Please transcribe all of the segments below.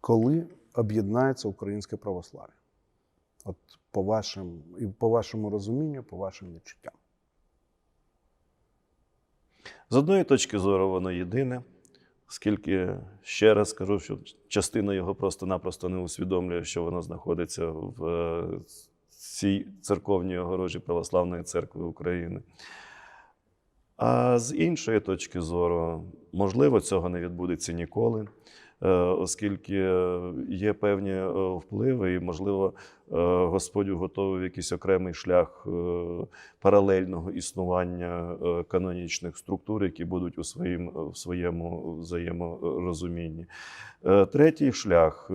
коли об'єднається українське православ'я? От по вашим, і по вашому розумінню, по вашим відчуттям. З одної точки зору, воно єдине, оскільки ще раз скажу, що частина його просто-напросто не усвідомлює, що воно знаходиться в е, цій церковній огорожі Православної церкви України. А з іншої точки зору, можливо, цього не відбудеться ніколи, оскільки е, є певні е, впливи, і, можливо, е, Господь готовий якийсь окремий шлях паралельного існування канонічних структур, які будуть у своїм, в своєму взаєморозумінні. Третій шлях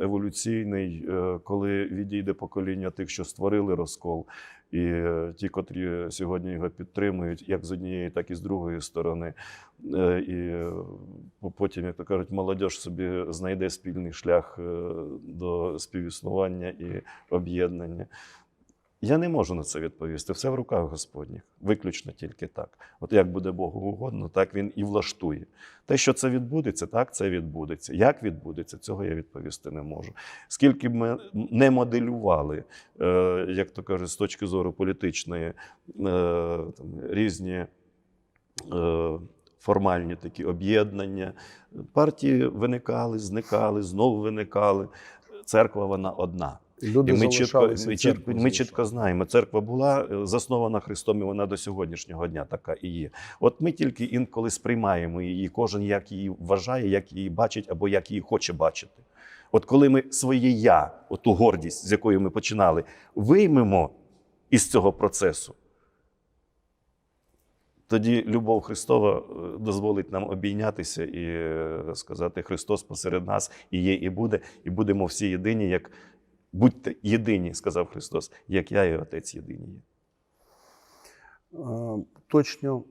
еволюційний, коли відійде покоління тих, що створили розкол, і е, ті, котрі сьогодні його підтримують, як з однієї, так і з другої сторони. Е, І е, потім, як то кажуть, молодь собі знайде спільний шлях до співіснування і об'єднання. Я не можу на це відповісти. Все в руках Господніх, виключно тільки так. От як буде Богу угодно, так він і влаштує. Те, що це відбудеться, так це відбудеться. Як відбудеться, цього я відповісти не можу. Скільки б ми не моделювали, е, як то кажуть, з точки зору політичної, е, там, різні. е, Формальні такі об'єднання. Партії виникали, зникали, знову виникали. Церква вона одна. Люди І ми чітко, ми, чітко, ми чітко знаємо, церква була е, заснована Христом, і вона до сьогоднішнього дня така і є. От ми тільки інколи сприймаємо її, кожен як її вважає, як її бачить або як її хоче бачити. От коли ми своє я, оту гордість, з якою ми починали, виймемо із цього процесу, тоді любов Христова е, дозволить нам обійнятися і е, сказати: Христос посеред нас і є, і буде, і будемо всі єдині, як будьте єдині, сказав Христос, як я і Отець єдині є. Е, Точно,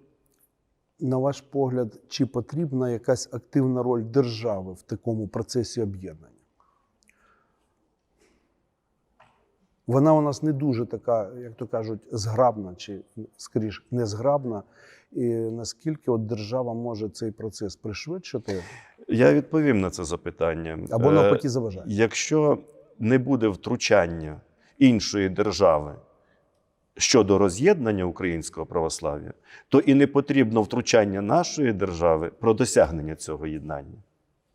на ваш погляд, чи потрібна якась активна роль держави в такому процесі об'єднання? Вона у нас не дуже така, як то кажуть, зграбна, чи скоріш незграбна. І наскільки от держава може цей процес пришвидшити Я відповім на це запитання. або Е, навпаки заважати? Якщо не буде втручання іншої держави щодо роз'єднання українського православ'я, то і не потрібно втручання нашої держави про досягнення цього єднання.